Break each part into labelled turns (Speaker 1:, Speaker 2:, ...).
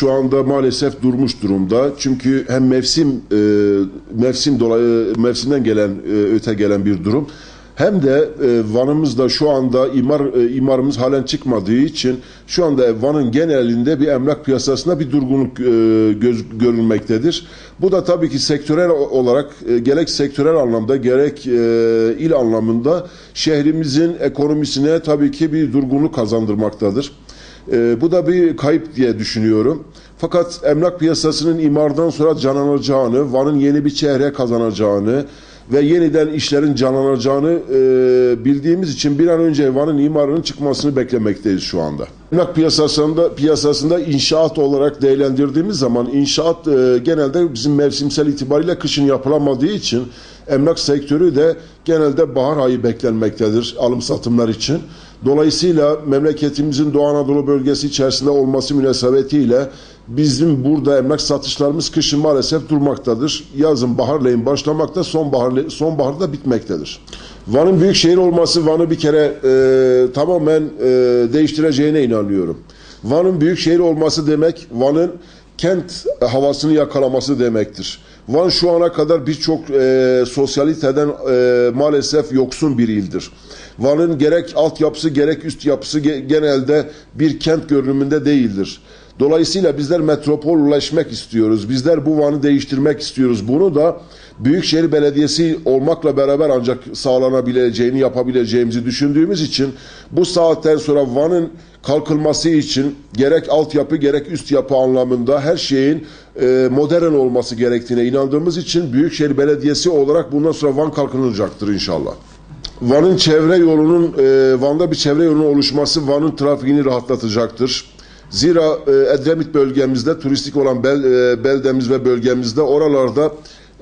Speaker 1: Şu anda maalesef durmuş durumda. Çünkü hem mevsim e, mevsim dolayı mevsimden gelen e, öte gelen bir durum. Hem de e, Van'ımızda şu anda imar e, imarımız halen çıkmadığı için şu anda Van'ın genelinde bir emlak piyasasında bir durgunluk e, göz, görülmektedir. Bu da tabii ki sektörel olarak e, gerek sektörel anlamda gerek e, il anlamında şehrimizin ekonomisine tabii ki bir durgunluk kazandırmaktadır. E, bu da bir kayıp diye düşünüyorum. Fakat emlak piyasasının imardan sonra canlanacağını, Van'ın yeni bir çehre kazanacağını ve yeniden işlerin canlanacağını e, bildiğimiz için bir an önce Van'ın imarının çıkmasını beklemekteyiz şu anda. Emlak piyasasında piyasasında inşaat olarak değerlendirdiğimiz zaman inşaat e, genelde bizim mevsimsel itibariyle kışın yapılamadığı için emlak sektörü de genelde bahar ayı beklenmektedir alım satımlar için. Dolayısıyla memleketimizin Doğu Anadolu bölgesi içerisinde olması münasebetiyle bizim burada emlak satışlarımız kışın maalesef durmaktadır. Yazın baharleyin başlamakta, sonbahar sonbaharda bitmektedir. Van'ın büyük şehir olması Van'ı bir kere e, tamamen e, değiştireceğine inanıyorum. Van'ın büyük şehir olması demek Van'ın kent havasını yakalaması demektir. Van şu ana kadar birçok e, sosyaliteden e, maalesef yoksun bir ildir. Van'ın gerek altyapısı gerek üst yapısı ge- genelde bir kent görünümünde değildir. Dolayısıyla bizler metropolleşmek istiyoruz. Bizler bu Van'ı değiştirmek istiyoruz. Bunu da Büyükşehir Belediyesi olmakla beraber ancak sağlanabileceğini yapabileceğimizi düşündüğümüz için bu saatten sonra Van'ın kalkılması için gerek altyapı gerek üst yapı anlamında her şeyin e, modern olması gerektiğine inandığımız için Büyükşehir Belediyesi olarak bundan sonra Van kalkınılacaktır inşallah. Van'ın çevre yolunun e, Van'da bir çevre yolunun oluşması Van'ın trafiğini rahatlatacaktır. Zira e, Edremit bölgemizde turistik olan bel, e, beldemiz ve bölgemizde oralarda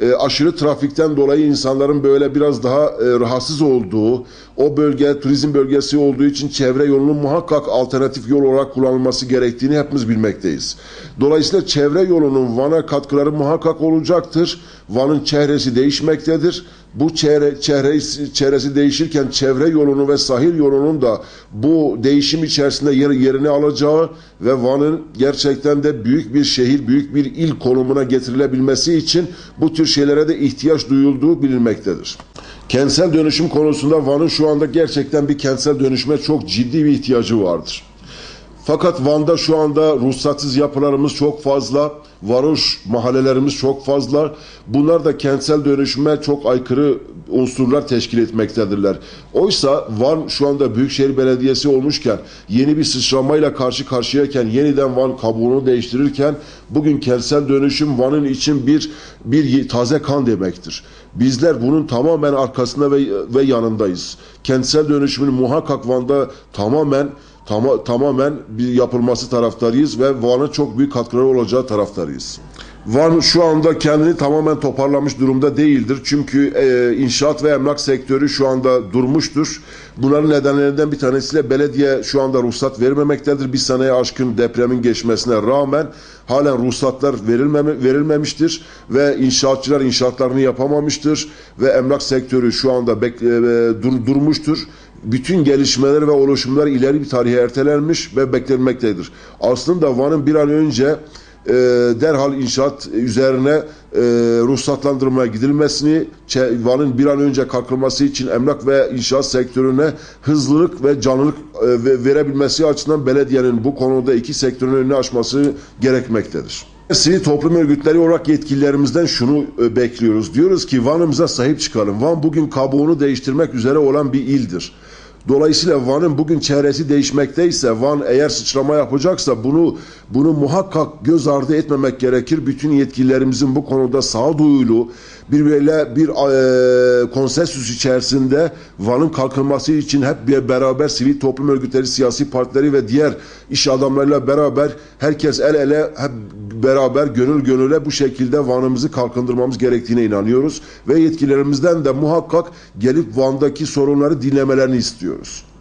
Speaker 1: e, aşırı trafikten dolayı insanların böyle biraz daha e, rahatsız olduğu, o bölge turizm bölgesi olduğu için çevre yolunun muhakkak alternatif yol olarak kullanılması gerektiğini hepimiz bilmekteyiz. Dolayısıyla çevre yolunun Van'a katkıları muhakkak olacaktır. Van'ın çehresi değişmektedir. Bu çehre, çehresi, çehresi değişirken çevre yolunu ve sahil yolunun da bu değişim içerisinde yer, yerini alacağı ve Van'ın gerçekten de büyük bir şehir, büyük bir il konumuna getirilebilmesi için bu tür şeylere de ihtiyaç duyulduğu bilinmektedir. Kentsel dönüşüm konusunda Van'ın şu anda gerçekten bir kentsel dönüşüme çok ciddi bir ihtiyacı vardır. Fakat Van'da şu anda ruhsatsız yapılarımız çok fazla, varoş mahallelerimiz çok fazla. Bunlar da kentsel dönüşüme çok aykırı unsurlar teşkil etmektedirler. Oysa Van şu anda Büyükşehir Belediyesi olmuşken, yeni bir sıçramayla karşı karşıyayken, yeniden Van kabuğunu değiştirirken, bugün kentsel dönüşüm Van'ın için bir bir taze kan demektir. Bizler bunun tamamen arkasında ve, ve yanındayız. Kentsel dönüşümün muhakkak Van'da tamamen Tama, tamamen bir yapılması taraftarıyız ve Van'a çok büyük katkıları olacağı taraftarıyız. Van şu anda kendini tamamen toparlamış durumda değildir. Çünkü e, inşaat ve emlak sektörü şu anda durmuştur. Bunların nedenlerinden bir tanesiyle belediye şu anda ruhsat vermemektedir. Bir seneye aşkın depremin geçmesine rağmen halen ruhsatlar verilmeme, verilmemiştir ve inşaatçılar inşaatlarını yapamamıştır ve emlak sektörü şu anda bek, e, dur, durmuştur bütün gelişmeler ve oluşumlar ileri bir tarihe ertelenmiş ve beklenmektedir. Aslında Van'ın bir an önce e, derhal inşaat üzerine e, ruhsatlandırmaya gidilmesini, Van'ın bir an önce kalkılması için emlak ve inşaat sektörüne hızlılık ve canlılık e, verebilmesi açısından belediyenin bu konuda iki sektörün önünü açması gerekmektedir. Sivil toplum örgütleri olarak yetkililerimizden şunu e, bekliyoruz. Diyoruz ki Van'ımıza sahip çıkalım. Van bugün kabuğunu değiştirmek üzere olan bir ildir. Dolayısıyla Van'ın bugün çehresi değişmekteyse, Van eğer sıçrama yapacaksa bunu bunu muhakkak göz ardı etmemek gerekir. Bütün yetkililerimizin bu konuda sağduyulu birbiriyle bir e, konsensüs içerisinde Van'ın kalkınması için hep bir beraber sivil toplum örgütleri, siyasi partileri ve diğer iş adamlarıyla beraber herkes el ele hep beraber gönül gönüle bu şekilde Van'ımızı kalkındırmamız gerektiğine inanıyoruz ve yetkililerimizden de muhakkak gelip Van'daki sorunları dinlemelerini istiyoruz. Moses.